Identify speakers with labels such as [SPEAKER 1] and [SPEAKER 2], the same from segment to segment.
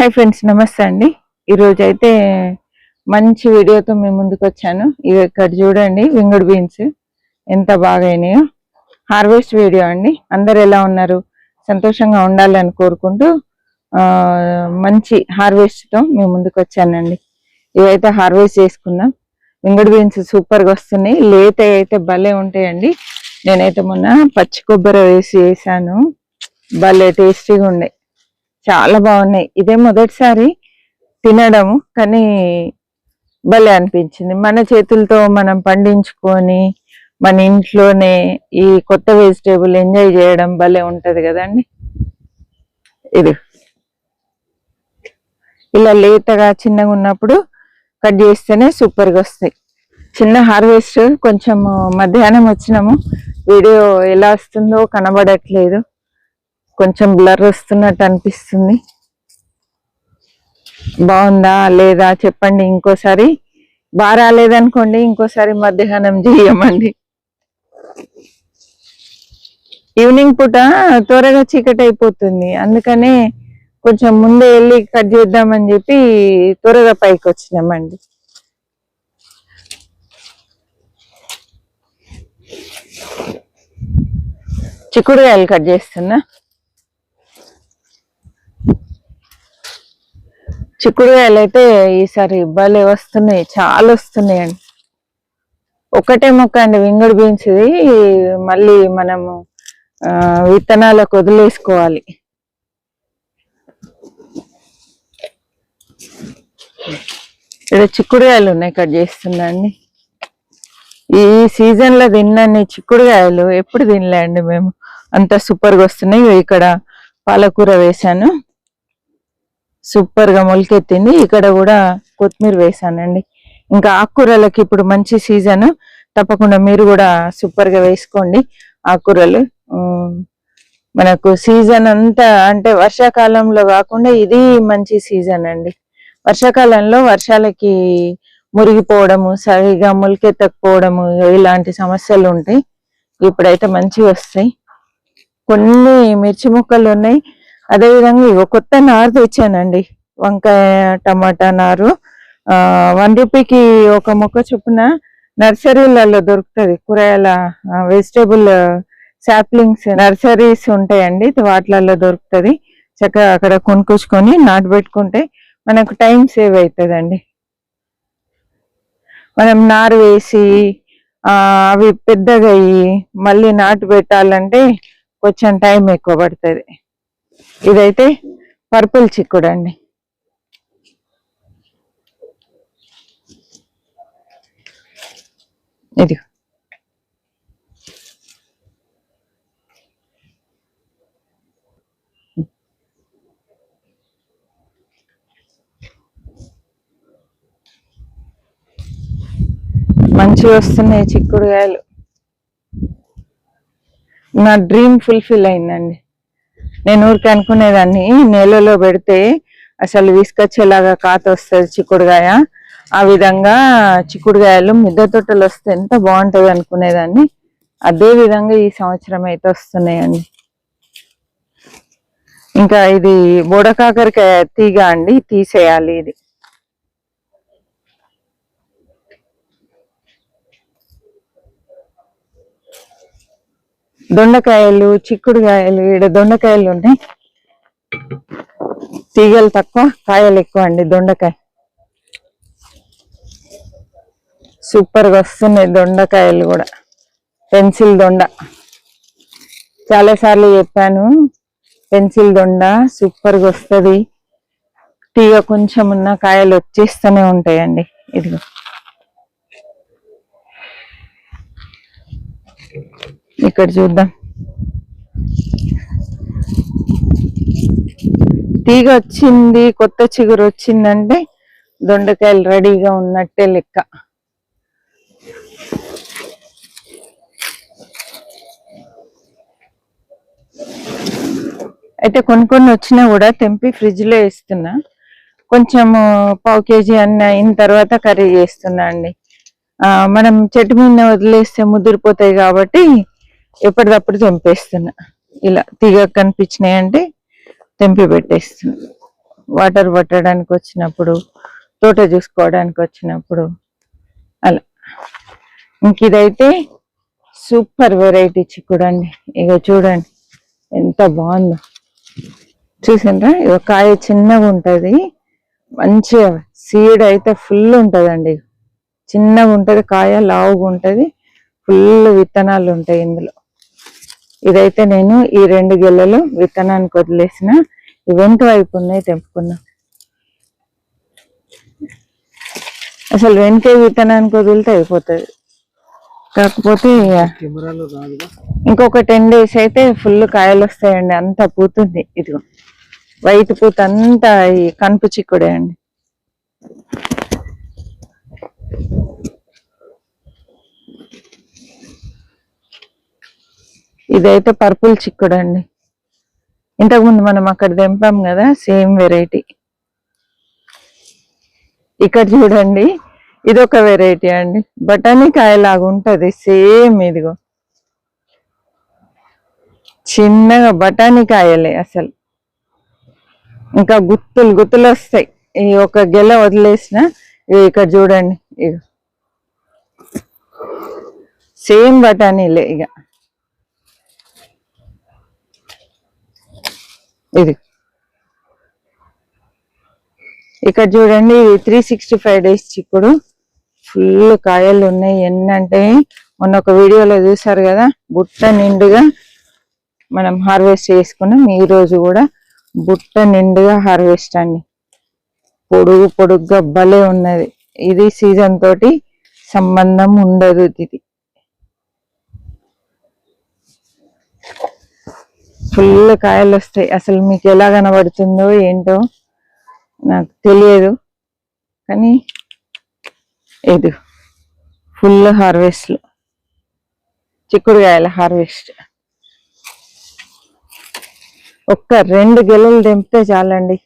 [SPEAKER 1] Hi friends నమస్తే అండి. ఈరోజు అయితే మంచి వీడియోతో మేము ముందుకు వచ్చాను ఇవి ఇక్కడ చూడండి వింగుడు బీన్స్ ఎంత బాగా అయినాయో హార్వెస్ట్ వీడియో అండి. అందరు ఎలా ఉన్నారు? సంతోషంగా ఉండాలని కోరుకుంటూ మంచి హార్వెస్ట్తో మేము ముందుకు వచ్చానండి ఇవైతే హార్వెస్ట్ చేసుకున్నాం వింగుడు బీన్స్ సూపర్గా వస్తున్నాయి. లేత అయితే భలే ఉంటాయండి. నేనైతే మొన్న పచ్చి కొబ్బరి వేసి వేసాను. భలే టేస్టీగా ఉండే. చాలా బాగున్నాయి. ఇదే మొదటిసారి తినడము కానీ భలే అనిపించింది. మన చేతులతో మనం పండించుకొని మన ఇంట్లోనే ఈ కొత్త వెజిటేబుల్ ఎంజాయ్ చేయడం భలే ఉంటుంది కదండి. ఇది. ఇలా లేతగా చిన్నగా ఉన్నప్పుడు కట్ చేస్తేనే సూపర్గా వస్తాయి. చిన్న హార్వెస్ట్ కొంచెం మధ్యాహ్నం వచ్చినాము. వీడియో ఎలా వస్తుందో కనబడట్లేదు. కొంచెం బ్లర్ వస్తున్నట్టు అనిపిస్తుంది. బాగుందా? లేదా? చెప్పండి ఇంకోసారి. బాగా రాలేదనుకోండి ఇంకోసారి మధ్యాహ్నం చేయమండి. ఈవినింగ్ పూట త్వరగా చీకటి అయిపోతుంది అందుకనే కొంచెం ముందే వెళ్ళి కట్ చేద్దామని చెప్పి త్వరగా పైకి వచ్చినామండి చిక్కుడుకాయలు కట్ చేస్తున్నా. చిక్కుడుకాయలు అయితే ఈసారి భలే వస్తున్నాయి చాలా వస్తున్నాయి అండి ఒకటే మొక్క అండి వింగడు బీన్స్ ఇది మళ్ళీ మనము విత్తనాలకు వదిలేసుకోవాలి. ఇక్కడ చిక్కుడుకాయలు ఉన్నాయి కట్ చేస్తున్నా అండి ఈ సీజన్లో తిన్నీ చిక్కుడుకాయలు ఎప్పుడు తినలే అండి మేము. అంత సూపర్గా వస్తున్నాయి. ఇక్కడ పాలకూర వేశాను. సూపర్గా మొలకెత్తింది. ఇక్కడ కూడా కొత్తిమీర వేసానండి. ఇంకా ఆకుకూరలకి ఇప్పుడు మంచి సీజన్. తప్పకుండా మీరు కూడా సూపర్గా వేసుకోండి ఆకుకూరలు. మనకు సీజన్ అంతా అంటే వర్షాకాలంలో కాకుండా ఇది మంచి సీజన్ అండి. వర్షాకాలంలో వర్షాలకి మురిగిపోవడము సరిగా మొలకెత్తకపోవడము ఇలాంటి సమస్యలు ఉంటాయి. ఇప్పుడైతే మంచిగా వస్తాయి. కొన్ని మిర్చి ముక్కలు ఉన్నాయి. అదేవిధంగా విధంగా కొత్త నారు తెచ్చానండి. వంకాయ టమాటా నారు. వన్ రూపీకి ఒక మొక్క చొప్పున నర్సరీలలో దొరుకుతుంది. కూరగాయల వెజిటేబుల్ సాప్లింగ్స్ నర్సరీస్ ఉంటాయండి. వాటిలలో దొరుకుతుంది. చక్కగా అక్కడ కొనుక్కొచ్చుకొని నాటుపెట్టుకుంటే మనకు టైం సేవ్ అవుతుందండి మనం నారు వేసి అవి పెద్దగా అయ్యి మళ్ళీ నాటు పెట్టాలంటే కొంచెం టైం ఎక్కువ పడుతుంది. ఇదైతే పర్పుల్ చిక్కుడు అండి ఇది మంచిగా వస్తున్నాయి చిక్కుడుకాయలు. నా డ్రీమ్ ఫుల్ఫిల్ అయిందండి. నేను ఊరికి అనుకునేదాన్ని నేలలో పెడితే అసలు విసుకొచ్చేలాగా కాత వస్తుంది చిక్కుడుకాయ ఆ విధంగా చిక్కుడుకాయలు మిద్దె తొట్టలు వస్తే ఎంత బాగుంటుంది అనుకునేదాన్ని. అదే విధంగా ఈ సంవత్సరం అయితే వస్తున్నాయండి. ఇంకా ఇది బోడకాకరకాయ తీగ అండి తీసేయాలి ఇది. దొండకాయలు చిక్కుడుకాయలు ఈడ దొండకాయలు ఉన్నాయి. తీగలు తక్కువ కాయలు ఎక్కువ అండి దొండకాయ. సూపర్గా వస్తున్నాయి దొండకాయలు కూడా. పెన్సిల్ దొండ. చాలా సార్లు చెప్పాను పెన్సిల్ దొండ సూపర్గా వస్తుంది. తీగ కొంచెం ఉన్న కాయలు వచ్చేస్తూనే ఉంటాయండి. ఇదిగో. ఇక్కడ చూద్దాం. తీగ వచ్చింది కొత్త చిగురు వచ్చిందంటే దొండకాయలు రెడీగా ఉన్నట్టే లెక్క. అయితే కొన్ని కొన్ని వచ్చినా కూడా తెంపి ఫ్రిడ్జ్లో వేస్తున్నా. కొంచెం పావు కేజీ అన్న అయిన తర్వాత కర్రీ చేస్తున్నా అండి. మనం చెట్టు మీద వదిలేస్తే ముదిరిపోతాయి కాబట్టి ఎప్పటికప్పుడు తెంపేస్తున్నా. ఇలా తీగ కనిపించినాయి అంటే తెంపి పెట్టేస్తున్నా. వాటర్ పట్టడానికి వచ్చినప్పుడు తోట చూసుకోవడానికి వచ్చినప్పుడు అలా. ఇంక ఇదైతే సూపర్ వెరైటీ చిక్కుడు అండి ఇక చూడండి ఎంత బాగుందో. చూసిండ్రా? ఇక కాయ చిన్నగా ఉంటది. మంచిగా సీడ్ అయితే ఫుల్ ఉంటుందండి. చిన్నగా ఉంటుంది కాయ లావుగా ఉంటుంది. ఫుల్ విత్తనాలు ఉంటాయి ఇందులో. ఇదైతే నేను ఈ రెండు గిల్లలు విత్తనానికి వదిలేసిన. వెనుక వైపు ఉన్నాయి తెంపుకున్నా అసలు వెనుక విత్తనానికి వదిలితే అయిపోతుంది. కాకపోతే ఇంకొక టెన్ డేస్ అయితే ఫుల్ కాయలు వస్తాయండి అంత పూతుంది. ఇదిగో వైట్ పూత అంతా కనుపు చిక్కుడే అండి. ఇదైతే పర్పుల్ చిక్కుడు అండి ఇంతకుముందు మనం అక్కడ తెంపాం కదా సేమ్ వెరైటీ. ఇక్కడ చూడండి ఇదొక వెరైటీ అండి. బఠానీ కాయలాగా ఉంటుంది సేమ్ ఇదిగో. చిన్నగా బఠానీ కాయలే అసలు. ఇంకా గుత్తులు గుత్తులు వస్తాయి. ఈ ఒక గెల వదిలేసిన ఇక్కడ చూడండి ఇక సేమ్ బఠానీలే ఇక ఇది. ఇక్కడ చూడండి ఇది త్రీ సిక్స్టీ ఫైవ్ డేస్ చిక్కుడు. ఫుల్ కాయలు ఉన్నాయి. ఎన్ని అంటే మొన్న ఒక వీడియోలో చూసారు కదా బుట్ట నిండుగా మనం హార్వెస్ట్ చేసుకున్నాం. ఈ రోజు కూడా బుట్ట నిండుగా హార్వెస్ట్ అండి. పొడుగు పొడుగ్గా భలే ఉన్నది. ఇది సీజన్ తోటి సంబంధం ఉండదు ఇది. ఫుల్ కాయలు వస్తాయి. అసలు మీకు ఎలా కనబడుతుందో ఏంటో నాకు తెలియదు. కానీ ఇది ఫుల్ హార్వెస్ట్ చిక్కుడుకాయల హార్వెస్ట్. ఒక్క రెండు గెలలు తెంపితే చాలండి.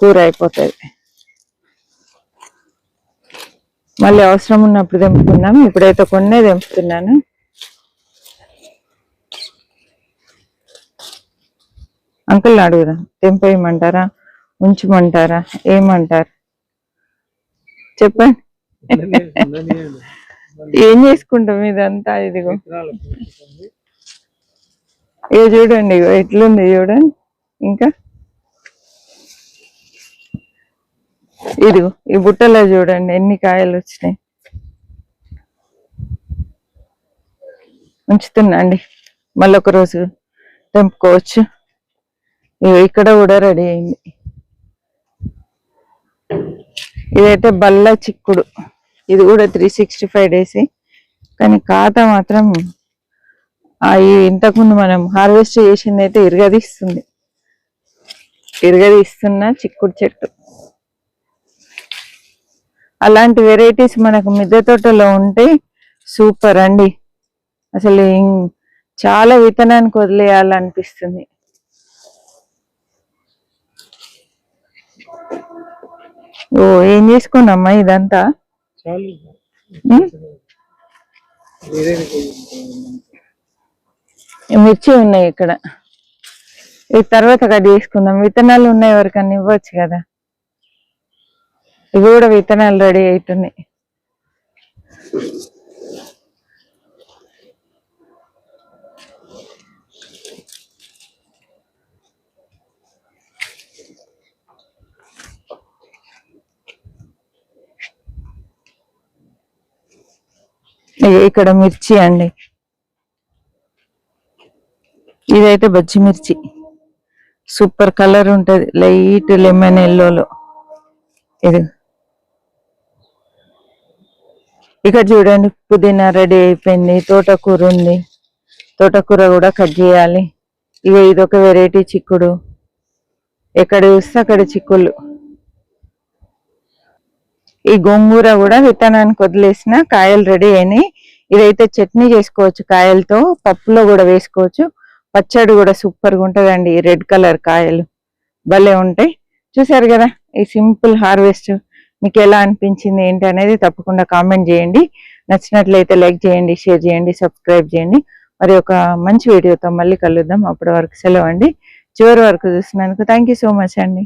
[SPEAKER 1] కూర అయిపోతుంది. మళ్ళీ అవసరం ఉన్నప్పుడు తెంపుకుందాం. ఇప్పుడైతే కొన్నే తెంపుతున్నాను. అంకుల్ అడుగురా తెంపేయమంటారా ఉంచమంటారా? ఏమంటారు? చెప్పండి. ఏం చేసుకుంటాం ఇదంతా? ఇదిగో. ఇక చూడండి ఇగో ఎట్లుంది చూడండి. ఇంకా? ఇదిగో ఈ బుట్టలో చూడండి ఎన్ని కాయలు వచ్చినాయి. ఉంచుతున్నా అండి. మళ్ళీ ఒకరోజు తెంపుకోవచ్చు. ఇక్కడ కూడా రెడీ అయింది. ఇదైతే బల్ల చిక్కుడు. ఇది కూడా త్రీ సిక్స్టీ ఫైవ్ డేస్ కానీ కాత మాత్రం ఇంతకుముందు మనం హార్వెస్ట్ చేసింది అయితే ఇరగదీస్తుంది. ఇరగదీస్తున్న చిక్కుడు చెట్టు. అలాంటి వెరైటీస్ మనకు మిద్దె తోటలో ఉంటే సూపర్ అండి. అసలు చాలా విత్తనానికి వదిలేయాలనిపిస్తుంది. ఓ ఏం చేసుకున్నామ్మా ఇదంతా? మిర్చి ఉన్నాయి ఇక్కడ. ఈ తర్వాత కట్ చేసుకుందాం. విత్తనాలు ఉన్నాయి ఎవరికన్నా ఇవ్వచ్చు కదా? ఇవి కూడా విత్తనాలు రెడీ అవుతున్నాయి ఇక్కడ మిర్చి అండి. ఇదైతే బజ్జి మిర్చి. సూపర్ కలర్ ఉంటుంది లైట్ లెమన్ ఎల్లోలో. ఇది. ఇక్కడ చూడండి పుదీనా రెడీ అయిపోయింది తోటకూర ఉంది. తోటకూర కూడా కట్ చేయాలి. ఇక ఇదొక వెరైటీ చిక్కుడు. ఎక్కడ చూస్తే అక్కడ చిక్కులు ఈ గోంగూర కూడా విత్తనానికి వదిలేసిన కాయలు రెడీ అయినాయి. ఇదైతే చట్నీ చేసుకోవచ్చు కాయలతో పప్పులో కూడా వేసుకోవచ్చు. పచ్చడి కూడా సూపర్గా ఉంటదండి ఈ రెడ్ కలర్ కాయలు. భలే ఉంటాయి. చూసారు కదా ఈ సింపుల్ హార్వెస్ట్ మీకు ఎలా అనిపించింది ఏంటి అనేది తప్పకుండా కామెంట్ చేయండి. నచ్చినట్లయితే లైక్ చేయండి షేర్ చేయండి సబ్స్క్రైబ్ చేయండి. మరి ఒక మంచి వీడియోతో మళ్ళీ కలుద్దాం. అప్పటి వరకు సెలవు అండి. చివరి వరకు చూసినందుకు థ్యాంక్ సో మచ్ అండి.